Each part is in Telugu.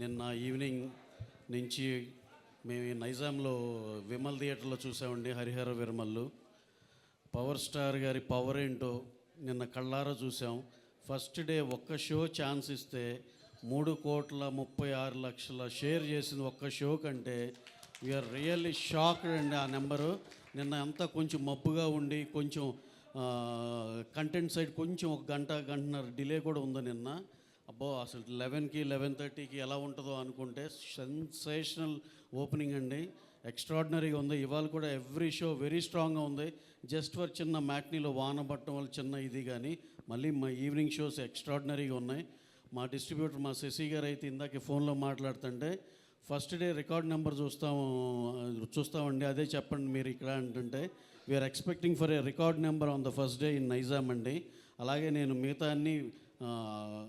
నిన్న ఈవినింగ్ నుంచి మేము నైజాంలో విమల్ థియేటర్లో చూసామండి హరిహర విరమల్లు. పవర్ స్టార్ గారి పవర్ ఏంటో నిన్న కళ్ళారా చూసాం. ఫస్ట్ డే ఒక్క షో ఛాన్స్ ఇస్తే మూడు కోట్ల ముప్పై ఆరు లక్షల షేర్ చేసింది ఒక్క షో కంటే వీఆర్ రియల్లీ షాక్డ్ అండి ఆ నెంబరు నిన్న అంతా కొంచెం మబ్బుగా ఉండి కొంచెం కంటెంట్ సైడ్ కొంచెం ఒక గంట గంటన్నర డిలే కూడా ఉంది నిన్న. అబ్బో అసలు లెవెన్కి లెవెన్ థర్టీకి ఎలా ఉంటుందో అనుకుంటే సెన్సేషనల్ ఓపెనింగ్ అండి. ఎక్స్ట్రాడినరీగా ఉంది. ఇవాళ కూడా ఎవ్రీ షో వెరీ స్ట్రాంగ్గా ఉంది. జస్ట్ ఫర్ చిన్న మ్యాట్నీలో వాన పట్టడం వల్ల చిన్న ఇది కానీ మళ్ళీ మా ఈవినింగ్ షోస్ ఎక్స్ట్రాడినరీగా ఉన్నాయి. మా డిస్ట్రిబ్యూటర్ మా శశి గారు అయితే ఇందాక ఫోన్లో మాట్లాడుతుంటే ఫస్ట్ డే రికార్డ్ నెంబర్ చూస్తాము చూస్తామండి అదే చెప్పండి మీరు ఇక్కడ అంటుంటే we are expecting for a record number on the first day in Nizam అండి. అలాగే నేను మిగతా అన్ని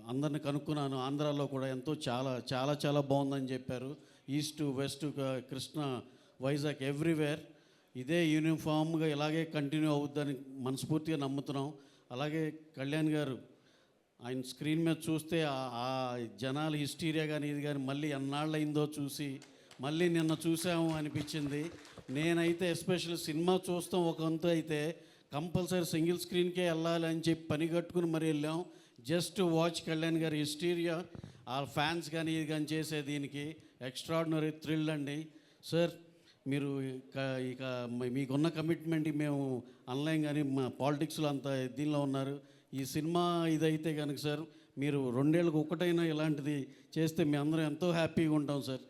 అందరిని కనుక్కున్నాను. ఆంధ్రాలో కూడా ఎంతో చాలా చాలా చాలా బాగుందని చెప్పారు. East west Krishna Vizag everywhere ఇదే యూనిఫామ్గా ఇలాగే కంటిన్యూ అవుద్దని మనస్ఫూర్తిగా నమ్ముతున్నాం. అలాగే కళ్యాణ్ గారు ఆయన స్క్రీన్ మీద చూస్తే ఆ- జనాల హిస్టీరియా కానీ ఇది కానీ మళ్ళీ ఎన్నాళ్ళు అయిందో చూసి మళ్ళీ నిన్న చూసాము అనిపించింది. నేనైతే ఎస్పెషల్ సినిమా చూస్తాం ఒక వంతు అయితే కంపల్సరీ సింగిల్ స్క్రీన్కే వెళ్ళాలి అని చెప్పి పని కట్టుకుని మరి వెళ్ళాం. జస్ట్ వాచ్ కళ్యాణ్ గారి హిస్టీరియా ఆ ఫ్యాన్స్ కానీ ఇది కానీ చేసే దీనికి ఎక్స్ట్రాడినరీ థ్రిల్ అండి. సార్ మీరు ఇక ఇక మీకున్న కమిట్మెంట్ మేము ఆన్లైన్ కానీ మా పాలిటిక్స్లో అంత దీనిలో ఉన్నారు. ఈ సినిమా ఇదైతే కనుక సార్ మీరు రెండేళ్ళకి ఒకటైనా ఇలాంటిది చేస్తే మీ అందరం ఎంతో హ్యాపీగా ఉంటాం సార్